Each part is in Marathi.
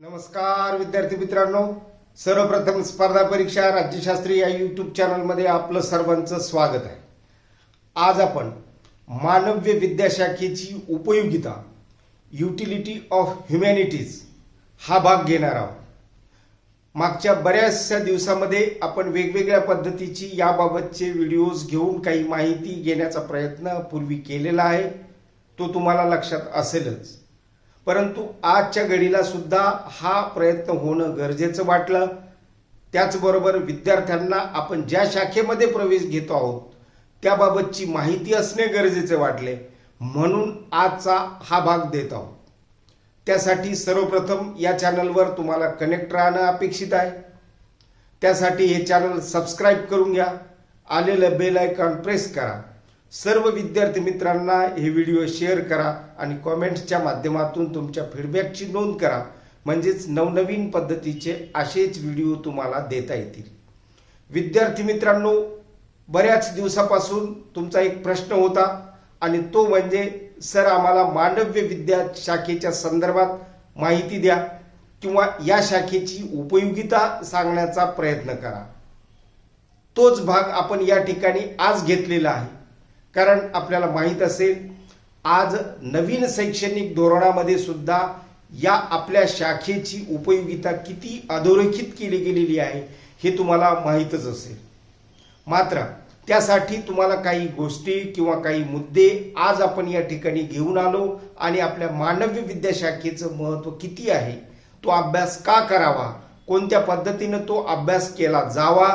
नमस्कार विद्यार्थी मित्रांनो. सर्वप्रथम स्पर्धा परीक्षा राज्यशास्त्री या यूट्यूब चॅनलमध्ये आपलं सर्वांचं स्वागत आहे. आज आपण मानव्य विद्याशाखेची उपयोगिता युटिलिटी ऑफ ह्युमॅनिटीज हा भाग घेणार आहोत. मागच्या बऱ्याचशा दिवसामध्ये आपण वेगवेगळ्या पद्धतीची याबाबतचे व्हिडिओज घेऊन काही माहिती घेण्याचा प्रयत्न पूर्वी केलेला आहे. तो तुम्हाला लक्षात असेलच. परंतु आजच्या घडीला सुद्धा हा प्रयत्न होणं गरजेचं वाटलं. त्याचबरोबर विद्यार्थ्यांना आपण ज्या शाखेमध्ये प्रवेश घेतो आहोत त्याबाबतची माहिती असणे गरजेचे वाटले म्हणून आजचा हा भाग देत आहोत. त्यासाठी सर्वप्रथम या चॅनलवर तुम्हाला कनेक्ट राहणं अपेक्षित आहे. त्यासाठी हे चॅनल सबस्क्राईब करून घ्या. आलेलं बेल आयकॉन प्रेस करा. सर्व विद्यार्थी मित्रांना हे व्हिडिओ शेअर करा आणि कॉमेंट्सच्या माध्यमातून तुमच्या फीडबॅकची नोंद करा. म्हणजेच नवनवीन पद्धतीचे असेच व्हिडिओ तुम्हाला देता येतील. विद्यार्थी मित्रांनो बऱ्याच दिवसापासून तुमचा एक प्रश्न होता आणि तो म्हणजे सर आम्हाला मानव्य विद्या शाखेच्या संदर्भात माहिती द्या किंवा या शाखेची उपयोगिता सांगण्याचा प्रयत्न करा. तोच भाग आपण या ठिकाणी आज घेतलेला आहे. कारण आपल्याला माहीत असेल आज नवीन शैक्षणिक धोरणामध्ये सुद्धा या आपल्या शाखेची उपयोगिता किती अधोरेखित केली गेलेली आहे हे तुम्हाला माहीतच असेल. मात्र त्यासाठी तुम्हाला काही गोष्टी किंवा काही मुद्दे आज आपण या ठिकाणी घेऊन आलो आणि आपल्या मानव्य विद्याशाखेचं महत्त्व किती आहे तो अभ्यास का करावा कोणत्या पद्धतीनं तो अभ्यास केला जावा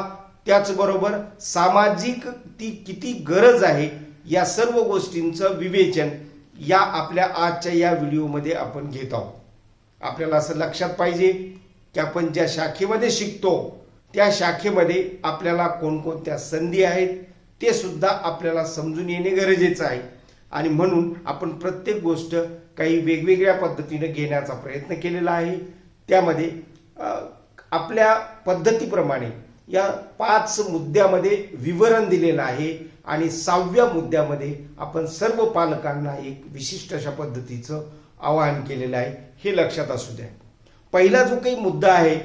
त्याचबरोबर सामाजिक ती किती गरज आहे या सर्व गोष्टींचं विवेचन या आपल्या आजच्या या व्हिडिओमध्ये आपण घेत आहोत. आपल्याला असं लक्षात पाहिजे की आपण ज्या शाखेमध्ये शिकतो त्या शाखेमध्ये आपल्याला कोणकोणत्या संधी आहेत ते सुद्धा आपल्याला समजून येणे गरजेचं आहे. आणि म्हणून आपण प्रत्येक गोष्ट काही वेगवेगळ्या पद्धतीने घेण्याचा प्रयत्न केलेला आहे. त्यामध्ये आपल्या पद्धतीप्रमाणे या पाच मुद्द्यामध्ये विवरण दिलेलं आहे. आणि सहाव्या मुद्द्यामध्ये आपण सर्व पालकांना एक विशिष्ट अशा पद्धतीचं आवाहन केलेलं आहे. हे लक्षात असू द्या. पहिला जो काही मुद्दा आहे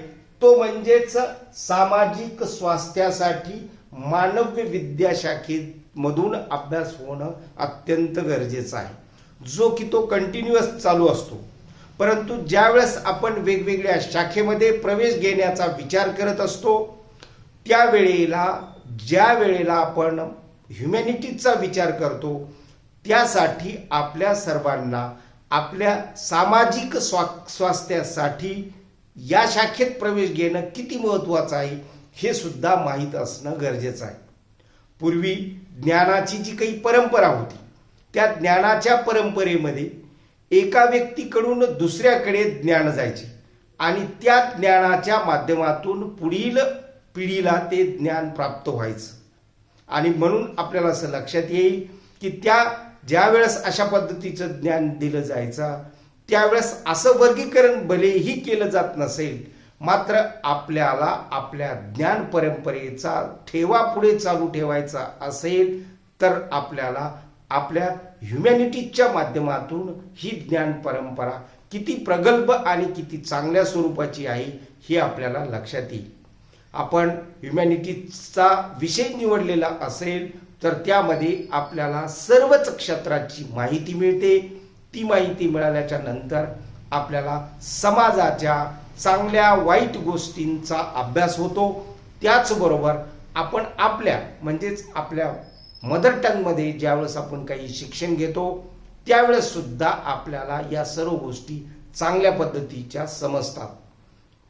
तो म्हणजेच सामाजिक स्वास्थ्यासाठी मानव्य विद्याशाखेमधून अभ्यास होणं अत्यंत गरजेचं आहे. जो की तो कंटिन्युअस चालू असतो. परंतु ज्यावेळेस आपण वेगवेगळ्या शाखेमध्ये प्रवेश घेण्याचा विचार करत असतो त्यावेळेला ज्या वेळेला आपण ह्युमॅनिटीजचा विचार करतो त्यासाठी आपल्या सर्वांना आपल्या सामाजिक स्वा स्वास्थ्यासाठी या शाखेत प्रवेश घेणं किती महत्त्वाचं आहे हे सुद्धा माहीत असणं गरजेचं आहे. पूर्वी ज्ञानाची जी काही परंपरा होती त्या ज्ञानाच्या परंपरेमध्ये एका व्यक्तीकडून दुसऱ्याकडे ज्ञान जायचे आणि त्या ज्ञानाच्या माध्यमातून पुढील पिढीला ते ज्ञान प्राप्त व्हायचं. आणि म्हणून आपल्याला असं लक्षात येईल की त्या ज्या वेळेस अशा पद्धतीचं ज्ञान दिलं जायचं त्यावेळेस असं वर्गीकरण भलेही केलं जात नसेल मात्र आपल्याला आपल्या ज्ञान परंपरेचा ठेवा पुढे चालू ठेवायचा असेल तर आपल्याला आपल्या ह्युमॅनिटीजच्या माध्यमातून ही ज्ञान परंपरा किती प्रगल्भ आणि किती चांगल्या स्वरूपाची आहे हे आपल्याला लक्षात येईल. आपण ह्युमॅनिटीजचा विषय निवडलेला असेल तर त्यामध्ये आपल्याला सर्वच क्षेत्राची माहिती मिळते. ती माहिती मिळाल्याच्या नंतर आपल्याला समाजाच्या चांगल्या वाईट गोष्टींचा अभ्यास होतो. त्याचबरोबर आपण आपल्या म्हणजेच आपल्या मदर टंगमध्ये ज्यावेळेस आपण काही शिक्षण घेतो त्यावेळेस सुद्धा आपल्याला या सर्व गोष्टी चांगल्या पद्धतीच्या समजतात.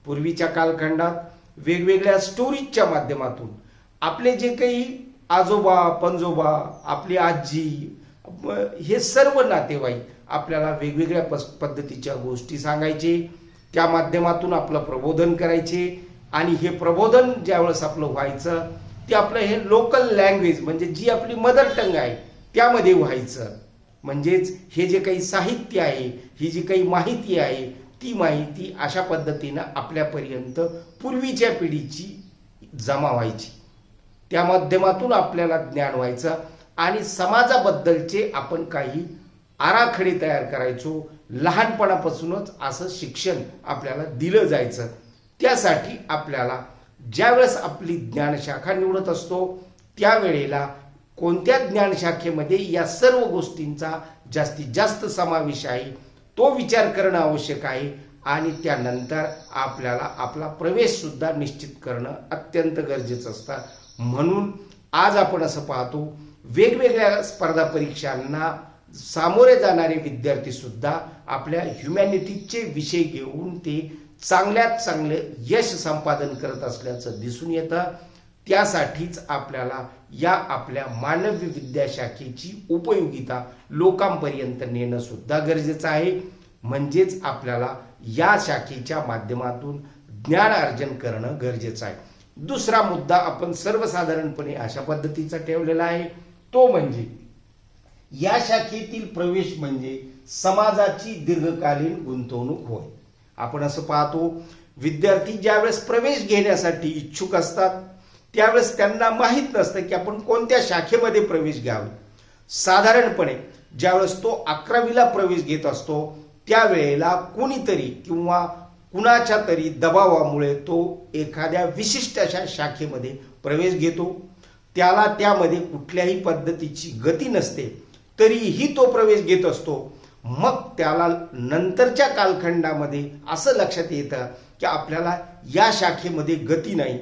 पूर्वीच्या कालखंडात वेगवेगळ्या स्टोरीजच्या माध्यमातून आपले जे काही आजोबा पंजोबा आपली आजी हे सर्व नातेवाईक आपल्याला वेगवेगळ्या पद्धतीच्या गोष्टी सांगायचे. त्या माध्यमातून आपलं प्रबोधन करायचे. आणि हे प्रबोधन ज्यावेळेस आपलं व्हायचं ते आपलं हे लोकल लँग्वेज म्हणजे जी आपली मदर टंग आहे त्यामध्ये व्हायचं. म्हणजेच हे जे काही साहित्य आहे ही जी काही माहिती आहे ती माहिती अशा पद्धतीनं आपल्यापर्यंत पूर्वीच्या पिढीची जमा व्हायची. त्या माध्यमातून आपल्याला ज्ञान व्हायचं आणि समाजाबद्दलचे आपण काही आराखडे तयार करायचो. लहानपणापासूनच असं शिक्षण आपल्याला दिलं जायचं. त्यासाठी आपल्याला ज्यावेळेस आपली ज्ञानशाखा निवडत असतो त्यावेळेला कोणत्या ज्ञानशाखेमध्ये या सर्व गोष्टींचा जास्तीत जास्त समावेश आहे तो विचार करणं आवश्यक आहे आणि त्यानंतर आपल्याला आपला प्रवेशसुद्धा निश्चित करणं अत्यंत गरजेचं असतं. म्हणून आज आपण असं पाहतो वेगवेगळ्या स्पर्धा परीक्षांना सामोरे जाणारे विद्यार्थीसुद्धा आपल्या ह्युमॅनिटीजचे विषय घेऊन ते चांगल्यात चांगले यश संपादन करत असल्याचं दिसून येतं. त्यासाठीच आपल्याला या आपल्या मानवी विद्याशाखेची उपयोगिता लोकांपर्यंत नेणं सुद्धा गरजेचं आहे. म्हणजेच आपल्याला या शाखेच्या माध्यमातून ज्ञान अर्जन करणं गरजेचं आहे. दुसरा मुद्दा आपण सर्वसाधारणपणे अशा पद्धतीचा ठेवलेला आहे. तो म्हणजे या शाखेतील प्रवेश म्हणजे समाजाची दीर्घकालीन गुंतवणूक होय. आपण असं पाहतो विद्यार्थी ज्यावेळेस प्रवेश घेण्यासाठी इच्छुक असतात त्यावेळेस त्यांना माहीत नसतं की आपण कोणत्या शाखेमध्ये प्रवेश घ्यावे. साधारणपणे ज्यावेळेस तो अकरावीला प्रवेश घेत असतो त्यावेळेला कोणीतरी किंवा कुणाच्या तरी दबावामुळे तो एखाद्या विशिष्ट अशा शाखेमध्ये प्रवेश घेतो. त्याला त्यामध्ये कुठल्याही पद्धतीची गती नसते तरीही तो प्रवेश घेत असतो. मग त्याला नंतरच्या कालखंडामध्ये असं लक्षात येतं की आपल्याला या शाखेमध्ये गती नाही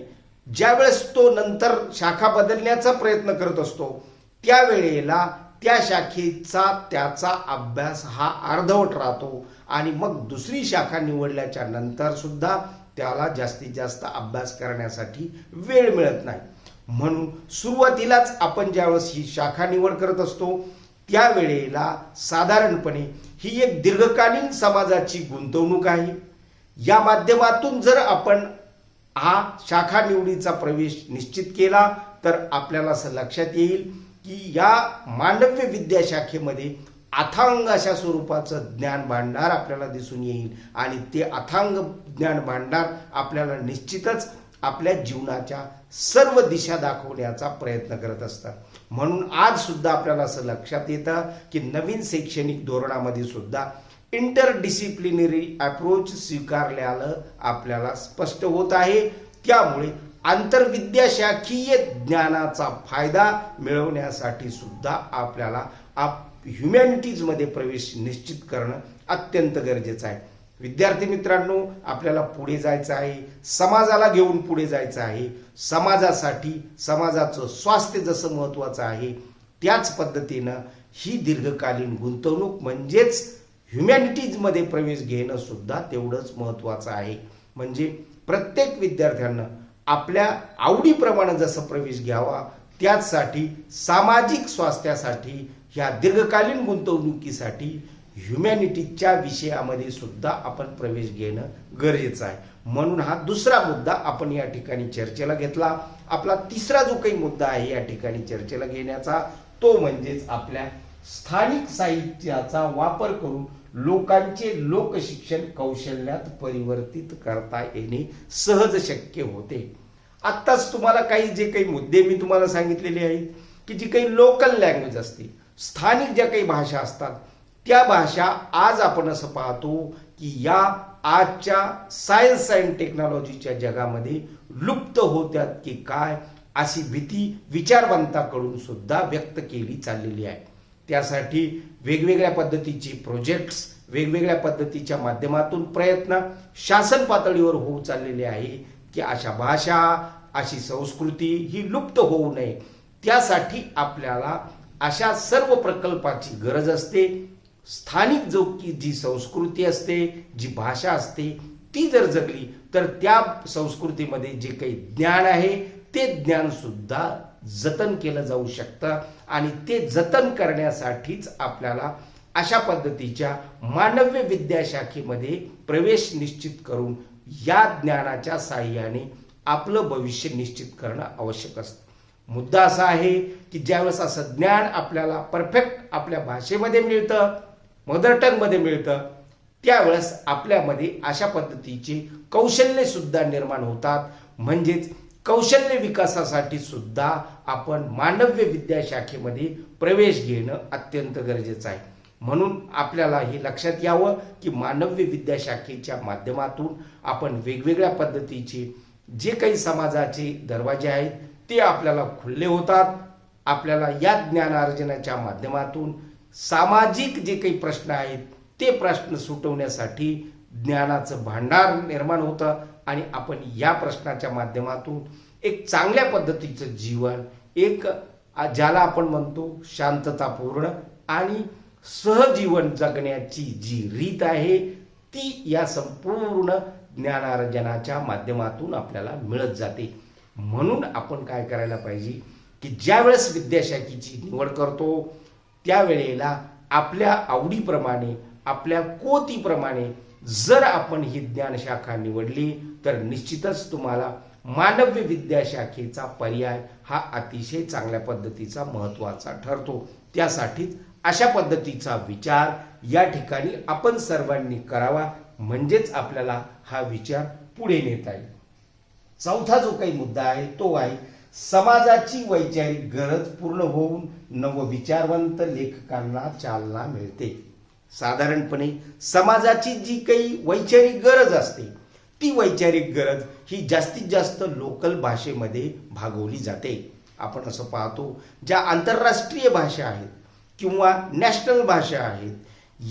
ज्यावेळेस तो नंतर शाखा बदलण्याचा प्रयत्न करत असतो त्यावेळेला त्या शाखेचा त्याचा अभ्यास हा अर्धवट राहतो आणि मग दुसरी शाखा निवडल्याच्या नंतर सुद्धा त्याला जास्तीत जास्त अभ्यास करण्यासाठी वेळ मिळत नाही. म्हणून सुरुवातीलाच आपण ज्यावेळेस ही शाखा निवड करत असतो त्यावेळेला साधारणपणे ही एक दीर्घकालीन समाजाची गुंतवणूक आहे. या माध्यमातून जर आपण हा शाखा निवडीचा प्रवेश निश्चित केला तर आपल्याला असं लक्षात येईल की या मांडव्य विद्याशाखेमध्ये अथांग अशा स्वरूपाचं ज्ञान भांडार आपल्याला दिसून येईल आणि ते अथांग ज्ञान भांडार आपल्याला निश्चितच आपल्या जीवनाच्या सर्व दिशा दाखवण्याचा प्रयत्न करत असतात. म्हणून आज सुद्धा आपल्याला असं लक्षात येतं की नवीन शैक्षणिक धोरणामध्ये सुद्धा इंटर डिसिप्लिनरी अप्रोच स्वीकारल्यानं आपल्याला स्पष्ट होत आहे. त्यामुळे आंतरविद्याशाखीय ज्ञानाचा फायदा मिळवण्यासाठी सुद्धा आपल्याला आप ह्युमॅनिटीजमध्ये प्रवेश निश्चित करणं अत्यंत गरजेचं आहे. विद्यार्थी मित्रांनो आपल्याला पुढे जायचं आहे. समाजाला घेऊन पुढे जायचं आहे. समाजासाठी समाजाचं स्वास्थ्य जसं महत्वाचं आहे त्याच पद्धतीनं ही दीर्घकालीन गुंतवणूक म्हणजेच ह्युमॅनिटीजमध्ये प्रवेश घेणं सुद्धा तेवढंच महत्वाचं आहे. म्हणजे प्रत्येक विद्यार्थ्यांना आपल्या आवडीप्रमाणे जसं प्रवेश घ्यावा त्याचसाठी सामाजिक स्वास्थ्यासाठी ह्या दीर्घकालीन गुंतवणुकीसाठी ह्युमॅनिटीजच्या विषयामध्ये सुद्धा आपण प्रवेश घेणं गरजेचं आहे. म्हणून हा दुसरा मुद्दा आपण या ठिकाणी चर्चेला घेतला. आपला तिसरा जो काही मुद्दा आहे या ठिकाणी चर्चेला घेण्याचा तो म्हणजेच आपल्या स्थानिक साहित्याचा वापर करून लोकांचे लोकशिक्षण कौशल्यात परिवर्तित करता येणे सहज शक्य होते. आत्ताच तुम्हाला काही जे काही मुद्दे मी तुम्हाला सांगितलेले आहेत की जी काही लोकल लँग्वेज असते स्थानिक ज्या काही भाषा असतात त्या भाषा आज आपण असं पाहतो की या आजच्या सायन्स अँड टेक्नॉलॉजीच्या जगामध्ये लुप्त होत्यात की काय अशी भीती विचारवंताकडून सुद्धा व्यक्त केली चाललेली आहे. त्यासाठी वेगवेगळ्या पद्धतीची प्रोजेक्ट्स वेगवेगळ्या पद्धतीच्या माध्यमातून प्रयत्न शासन पातळीवर होऊ चाललेले आहे की अशा भाषा अशी संस्कृती ही लुप्त होऊ नये. त्यासाठी आपल्याला अशा सर्व प्रकल्पाची गरज असते. स्थानिक जो की जी संस्कृती असते जी भाषा असते ती जर जगली तर त्या संस्कृतीमध्ये जे काही ज्ञान आहे ते ज्ञानसुद्धा जतन केलं जाऊ शकतं आणि ते जतन करण्यासाठीच आपल्याला अशा पद्धतीच्या मानव्य विद्याशाखेमध्ये प्रवेश निश्चित करून या ज्ञानाच्या साह्याने आपलं भविष्य निश्चित करणं आवश्यक असतं. मुद्दा असा आहे की ज्यावेळेस असं ज्ञान आपल्याला परफेक्ट आपल्या भाषेमध्ये मिळतं मदर टंगमध्ये मिळतं त्यावेळेस आपल्यामध्ये अशा पद्धतीचे कौशल्य सुद्धा निर्माण होतात. म्हणजेच कौशल्य विकासासाठी सुद्धा आपण मानव्य विद्याशाखेमध्ये प्रवेश घेणं अत्यंत गरजेचं आहे. म्हणून आपल्याला हे लक्षात यावं की मानव्य विद्याशाखेच्या माध्यमातून आपण वेगवेगळ्या पद्धतीचे जे काही समाजाचे दरवाजे आहेत ते आपल्याला खुले होतात. आपल्याला या ज्ञानार्जनाच्या माध्यमातून सामाजिक जे काही प्रश्न आहेत ते प्रश्न सुटवण्यासाठी ज्ञानाचं भांडार निर्माण होतं. आणि आपण या प्रश्नाच्या माध्यमातून एक चांगल्या पद्धतीचं जीवन एक ज्याला आपण म्हणतो शांततापूर्ण आणि सहजीवन जगण्याची जी रीत आहे ती या संपूर्ण ज्ञानार्जनाच्या माध्यमातून आपल्याला मिळत जाते. म्हणून आपण काय करायला पाहिजे की ज्यावेळेस विद्याशाखेची निवड करतो त्यावेळेला आपल्या आवडीप्रमाणे आपल्या कोतीप्रमाणे जर आपण ही ज्ञानशाखा निवडली तर निश्चितच तुम्हाला मानव्य विद्याशाखेचा पर्याय हा अतिशय चांगल्या पद्धतीचा महत्त्वाचा ठरतो. त्यासाठीच अशा पद्धतीचा विचार या ठिकाणी आपण सर्वांनी करावा. म्हणजेच आपल्याला हा विचार पुढे नेता येईल. चौथा जो काही मुद्दा आहे तो आहे समाजाची वैचारिक गरज पूर्ण होऊन नवविचारवंत लेखकांना चालना मिळते. साधारणपणे समाजाची जी काही वैचारिक गरज असते ती वैचारिक गरज ही जास्तीत जास्त लोकल भाषेमध्ये भागवली जाते. आपण असं पाहतो ज्या आंतरराष्ट्रीय भाषा आहेत किंवा नॅशनल भाषा आहेत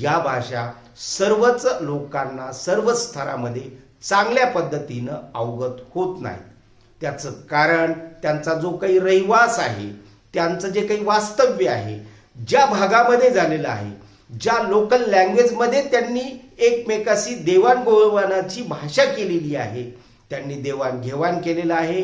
या भाषा सर्वच लोकांना सर्वच स्तरामध्ये चांगल्या पद्धतीनं अवगत होत नाहीत. त्याचं कारण त्यांचा जो काही रहिवास आहे त्यांचं जे काही वास्तव्य आहे ज्या भागामध्ये झालेलं आहे ज्या लोकल लँग्वेजमध्ये त्यांनी एकमेकाशी देवाणघेवाणाची भाषा केलेली आहे त्यांनी देवाणघेवाण केलेलं आहे.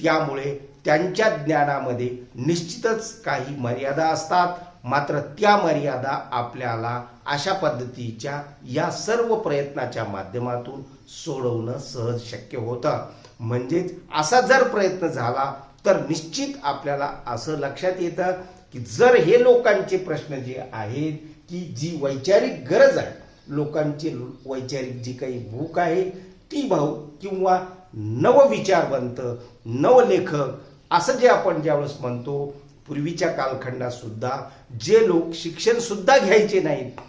त्यामुळे त्यांच्या ज्ञानामध्ये निश्चितच काही मर्यादा असतात. मात्र त्या मर्यादा आपल्याला अशा पद्धतीच्या या सर्व प्रयत्नाच्या माध्यमातून सोडवणं सहज शक्य होतं. म्हणजेच असा जर प्रयत्न झाला तर निश्चित आपल्याला असं लक्षात येतं की जर हे लोकांचे प्रश्न जे आहेत की जी वैचारिक गरज आहे लोकांची वैचारिक जी काही भूक आहे ती भाऊ किंवा नवविचारवंत नवलेखक असं जे आपण ज्यावेळेस म्हणतो पूर्वीच्या कालखंडात सुद्धा जे लोक शिक्षण सुद्धा घ्यायचे नाहीत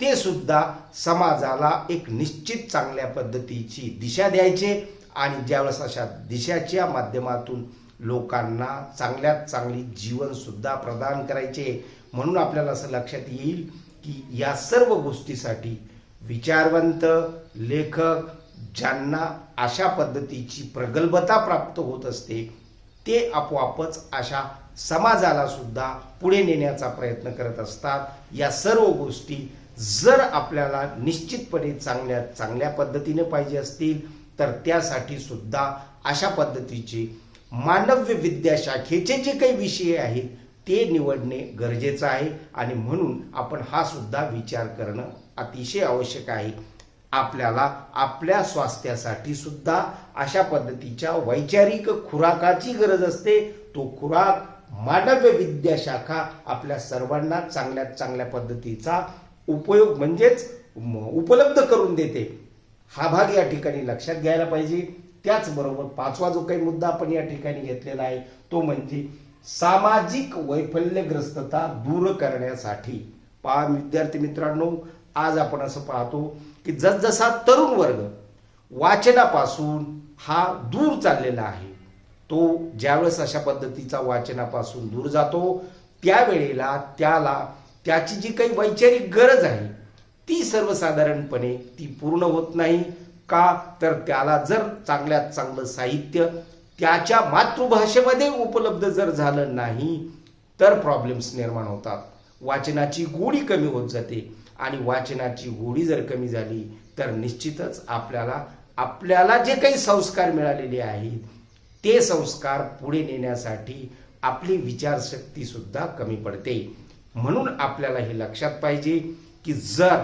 ते सुद्धा समाजाला एक निश्चित चांगल्या पद्धतीची दिशा द्यायचे आणि ज्यावेळेस अशा दिशाच्या माध्यमातून लोकांना चांगल्यात चांगली जीवनसुद्धा प्रदान करायचे म्हणून आपल्याला असं लक्षात येईल की या सर्व गोष्टीसाठी विचारवंत लेखक ज्यांना अशा पद्धतीची प्रगल्भता प्राप्त होत असते ते आपोआपच अशा समाजाला सुद्धा पुढे नेण्याचा प्रयत्न करत असतात. या सर्व गोष्टी जर आपल्याला निश्चितपणे चांगल्या चांगल्या पद्धतीने पाहिजे असतील तर त्यासाठी सुद्धा अशा पद्धतीचे मानव्य विद्याशाखेचे जे काही विषय आहेत ते निवडणे गरजेचं आहे आणि म्हणून आपण हा सुद्धा विचार करणं अतिशय आवश्यक आहे. आपल्याला आपल्या स्वास्थ्यासाठी सुद्धा अशा पद्धतीच्या वैचारिक खुराकाची गरज असते. तो खुराक मानव विद्याशाखा आपल्या सर्वांना चांगल्यात चांगल्या पद्धतीचा उपयोग म्हणजेच उपलब्ध करून देते. हा भाग या ठिकाणी लक्षात घ्यायला पाहिजे. त्याचबरोबर पाचवा जो काही मुद्दा आपण या ठिकाणी घेतलेला आहे तो म्हणजे सामाजिक वैफल्यग्रस्तता दूर करण्यासाठी. पहा विद्यार्थी मित्रांनो आज आपण असं पाहतो की जसजसा तरुण वर्ग वाचनापासून हा दूर चाललेला आहे तो ज्यावेळेस अशा पद्धतीचा वाचनापासून दूर जातो त्यावेळेला त्याला त्याची जी काही वैचारिक गरज आहे ती सर्वसाधारणपणे ती पूर्ण होत नाही. का? तर त्याला जर चांगल्यात चांगलं साहित्य त्याच्या मातृभाषेमध्ये उपलब्ध जर झालं नाही तर प्रॉब्लेम्स निर्माण होतात. वाचनाची गोडी कमी होत जाते आणि वाचनाची गोडी जर कमी झाली तर निश्चितच आपल्याला आपल्याला जे काही संस्कार मिळालेले आहेत ते संस्कार पुढे नेण्यासाठी आपली विचारशक्ती सुद्धा कमी पडते. म्हणून आपल्याला हे लक्षात पाहिजे की जर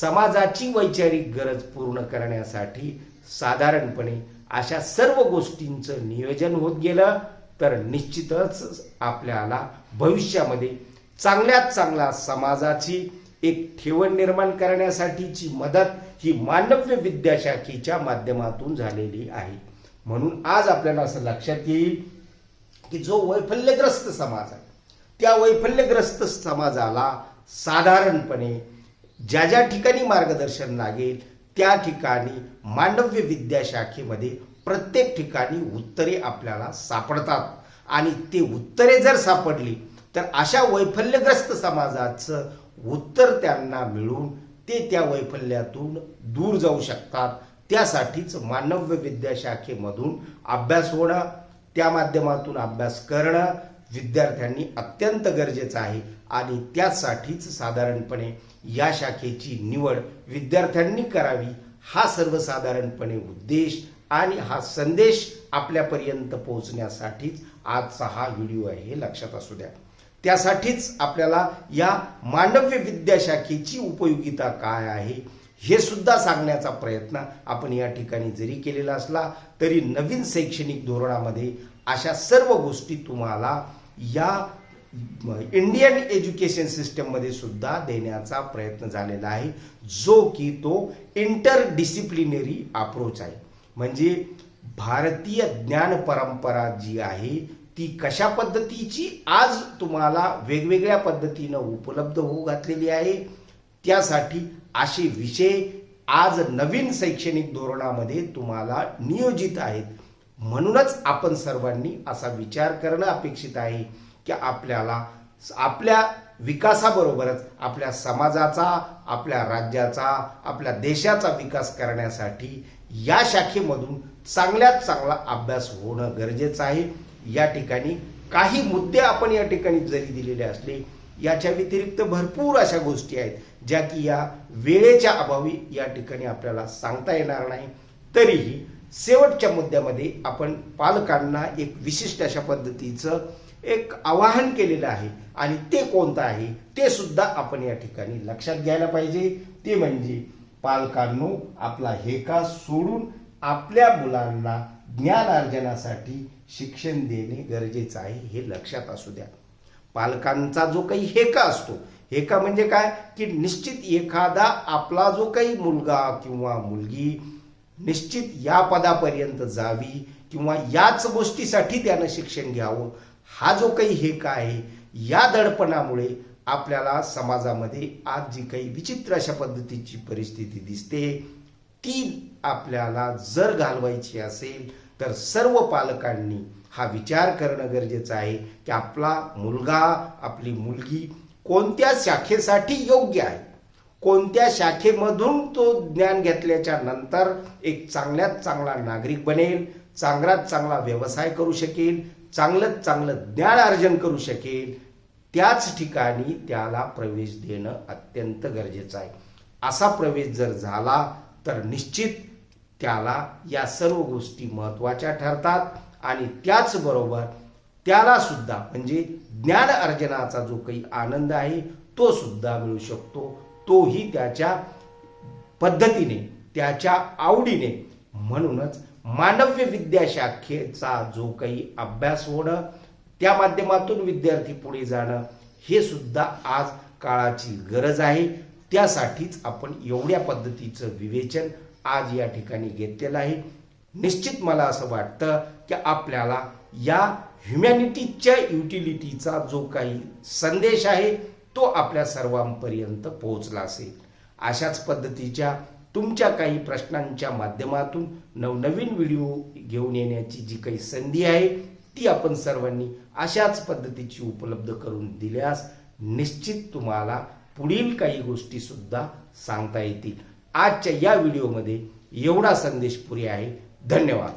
समाजाची वैचारिक गरज पूर्ण करण्यासाठी साधारणपणे अशा सर्व गोष्टींचं नियोजन होत गेलं तर निश्चितच आपल्याला भविष्यामध्ये चांगल्यात चांगला समाजाची एक ठेवण निर्माण करण्यासाठीची मदत ही मानव्य विद्याशाखेच्या माध्यमातून झालेली आहे. म्हणून आज आपल्याला असं लक्षात येईल की जो वैफल्यग्रस्त समाज आहे त्या वैफल्यग्रस्त समाजाला साधारणपणे ज्या ज्या ठिकाणी मार्गदर्शन लागेल त्या ठिकाणी मांडव्य विद्याशाखेमध्ये प्रत्येक ठिकाणी उत्तरे आपल्याला सापडतात. आणि ते उत्तरे जर सापडली तर अशा वैफल्यग्रस्त समाजाचं उत्तर त्यांना मिळून ते त्या वैफल्यातून दूर जाऊ शकतात. त्यासाठीच मानव्य विद्याशाखेमधून अभ्यास होणं त्या माध्यमातून अभ्यास करणं विद्यार्थ्यांनी अत्यंत गरजेचं आहे. आणि त्यासाठीच साधारणपणे या शाखेची निवड विद्यार्थ्यांनी करावी. हा सर्वसाधारणपणे उद्देश आणि हा संदेश आपल्यापर्यंत पोहोचण्यासाठीच आजचा हा व्हिडिओ आहे हे लक्षात असू द्या. त्यासाठीच आपल्याला या मांडव्य विद्याशाखेची उपयोगिता काय आहे हे सुद्धा सांगण्याचा प्रयत्न आपण या ठिकाणी जरी केलेला असला तरी नवीन शैक्षणिक धोरणामध्ये अशा सर्व गोष्टी तुम्हाला या इंडियन एज्युकेशन सिस्टममध्ये सुद्धा देण्याचा प्रयत्न झालेला आहे जो की तो इंटर डिसिप्लिनरी अप्रोच आहे. म्हणजे भारतीय ज्ञान परंपरा जी आहे ती कशा पद्धतीची आज तुम्हाला वेगवेगळ्या पद्धतीनं उपलब्ध होऊ घातलेली आहे त्यासाठी असे विषय आज नवीन शैक्षणिक धोरणामध्ये तुम्हाला नियोजित आहेत. म्हणूनच आपण सर्वांनी असा विचार करणं अपेक्षित आहे. की आपल्याला आपल्या विकासाबरोबरच आपल्या समाजाचा आपल्या राज्याचा आपल्या देशाचा विकास करण्यासाठी या शाखेमधून चांगल्यात चांगला अभ्यास होणं गरजेचं आहे. या ठिकाणी काही मुद्दे आपण या ठिकाणी जरी दिलेले असले याच्या व्यतिरिक्त भरपूर अशा गोष्टी आहेत ज्या की या वेळेच्या अभावी या ठिकाणी आपल्याला सांगता येणार नाही. तरीही शेवटच्या मुद्द्यामध्ये आपण पालकांना एक विशिष्ट अशा पद्धतीचं एक आवाहन केलेलं आहे. आणि ते कोणतं आहे? ते सुद्धा आपण या ठिकाणी लक्षात घ्यायला पाहिजे. ते म्हणजे पालकांनो आपला हेका सोडून आपल्या मुलांना ज्ञान अर्जनासाठी शिक्षण देणे गरजेचं आहे हे लक्षात असू द्या. पालकांचा जो काही हेका असतो हेका म्हणजे काय? की निश्चित एखादा आपला जो काही मुलगा किंवा मुलगी निश्चित या पदापर्यंत जावी किंवा याच गोष्टीसाठी त्यानं शिक्षण घ्यावं. हा जो काही हेका आहे या दडपणामुळे आपल्याला समाजामध्ये आज जी काही विचित्र अशा पद्धतीची परिस्थिती दिसते ती आपल्याला जर घालवायची असेल तर सर्व पालकांनी हा विचार करणं गरजेचं आहे की आपला मुलगा आपली मुलगी कोणत्या शाखेसाठी योग्य आहे? कोणत्या शाखेमधून तो ज्ञान घेतल्याच्या नंतर एक चांगल्यात चांगला नागरिक बनेल चांगलात चांगला व्यवसाय करू शकेल चांगलं चांगलं ज्ञान अर्जन करू शकेल त्याच ठिकाणी त्याला प्रवेश देणं अत्यंत गरजेचं आहे. असा प्रवेश जर झाला तर निश्चित त्याला या सर्व गोष्टी महत्त्वाच्या ठरतात आणि त्याचबरोबर त्याला सुद्धा म्हणजे ज्ञान अर्जनाचा जो काही आनंद आहे तो सुद्धा मिळू शकतो. तोही त्याच्या पद्धतीने त्याच्या आवडीने म्हणूनच मानव्य विद्याशाखेचा जो काही अभ्यास होणं त्या माध्यमातून विद्यार्थी पुढे जाणं हे सुद्धा आज काळाची गरज आहे. त्यासाठीच आपण एवढ्या पद्धतीचं विवेचन आज या ठिकाणी घेतलेलं आहे. निश्चित मला असं वाटतं की आपल्याला या ह्युमॅनिटीच्या युटिलिटीचा जो काही संदेश आहे तो आपल्या सर्वांपर्यंत पोहोचला असेल. अशाच पद्धतीच्या तुमच्या काही प्रश्नांच्या माध्यमातून नवनवीन व्हिडिओ घेऊन येण्याची जी काही संधी आहे ती आपण सर्वांनी अशाच पद्धतीची उपलब्ध करून दिल्यास निश्चित तुम्हाला पुढील काही गोष्टी सुद्धा सांगता येतील. आजच्या या व्हिडिओमध्ये एवढा संदेश पुरे आहे. धन्यवाद.